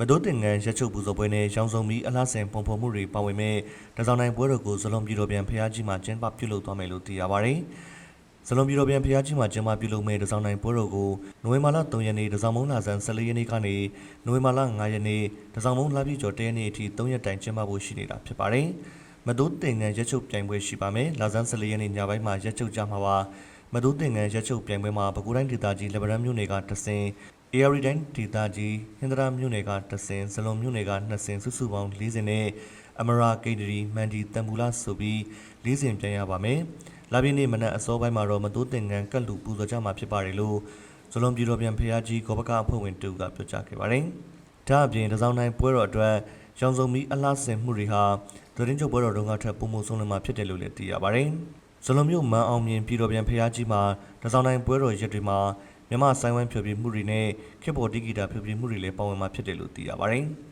မတိုးတင်ငန်းရက်ချုပ်ပူဇော်ပွဲနဲ့ရောင်စုံပြီးအလားဆင်ပုံဖော်မှုတွေပါဝင်မဲ့တစောင်းတိုင်းပွဲတော်ကိုဇလုံးပြည်တော်ပြန်ဖျားကြီးမှာကျင်းပပြုလုပ်သွားမယ်လို့သိရပါတယ်။ဇလုံးပြည်တော်ပြန်ဖျားကြီးမှာကျင်းပပြုလုပ်မဲ့တစောင်းတိုင်းပွဲတော်ကိုနိုဝင်ဘာလ3ရက်နေ့တစောင်းမုံလာဆန်း14ရက်နေ့ကနေနိုဝင်ဘာလ9ရက်နေ့တစောင်းမုံလာပြည့်ကျော်1ရက်နေ့အထိ3ရက်တိုင်ကျင်းပဖို့ရှိနေတာဖြစ်ပါတယ်။မတိုးတင်ငန်းရက်ချုပ်ပြိုင်ပွဲရှိပါမယ်။လာဆန်း14ရက်နေ့ညပိုင်းမှာရက်ချုပ်ကြမှာပါ။မတိုးတင်ငန်းရက်ချုပ်ပြိုင်ပွဲမှာပဲခူးတိုင်းဒေသကြီးလက်ဗရန်မြို့နယ်ကတဆင် ARD တိုင်းဒေသကြီးဟင်္ဒရာမြို့နယ်ကတဆင်ဇလွန်မြို့နယ်ကနှစ်ဆင်စုစုပေါင်း40နဲ့အမရာကိတ်တရီမန်ဒီတမ်ဘူလာဆိုပြီး40ဆင်ပြန်ရပါမယ်။လာပြည့်နေ့မနက်အစောပိုင်းမှာတော့မတိုးတင်ငန်းကတ်လူပူဇော်ကြမှာဖြစ်ပါတယ်လို့ဇလွန်ပြည်တော်ပြန်ဖျားကြီးဂောဘကအဖွဲ့ဝင်တူကပြောကြားခဲ့ပါတယ်။ဒါအပြင်တစောင်းတိုင်းပွဲတော်အတွက်ရောင်စုံမီအလားဆင်မှုတွေဟာဒရင်းချုပ်ပွဲတော်တုန်းကထပ်ပုံမှုဆုံးလင်းမှာဖြစ်တယ်လို့လည်းသိရပါတယ်။ဇလွန်မြို့မန်အောင်မြင်ပြည်တော်ပြန်ဖျားကြီးမှာတစောင်းတိုင်းပွဲတော်ရက်တွေမှာ မြမဆိုင်ဝိုင်းဖြိုပြမှုတွေနဲ့ခေတ်ပေါ်တိဂီတာဖြိုပြမှုတွေလည်းပါဝင်မှာဖြစ်တယ်လို့သိရပါတယ်။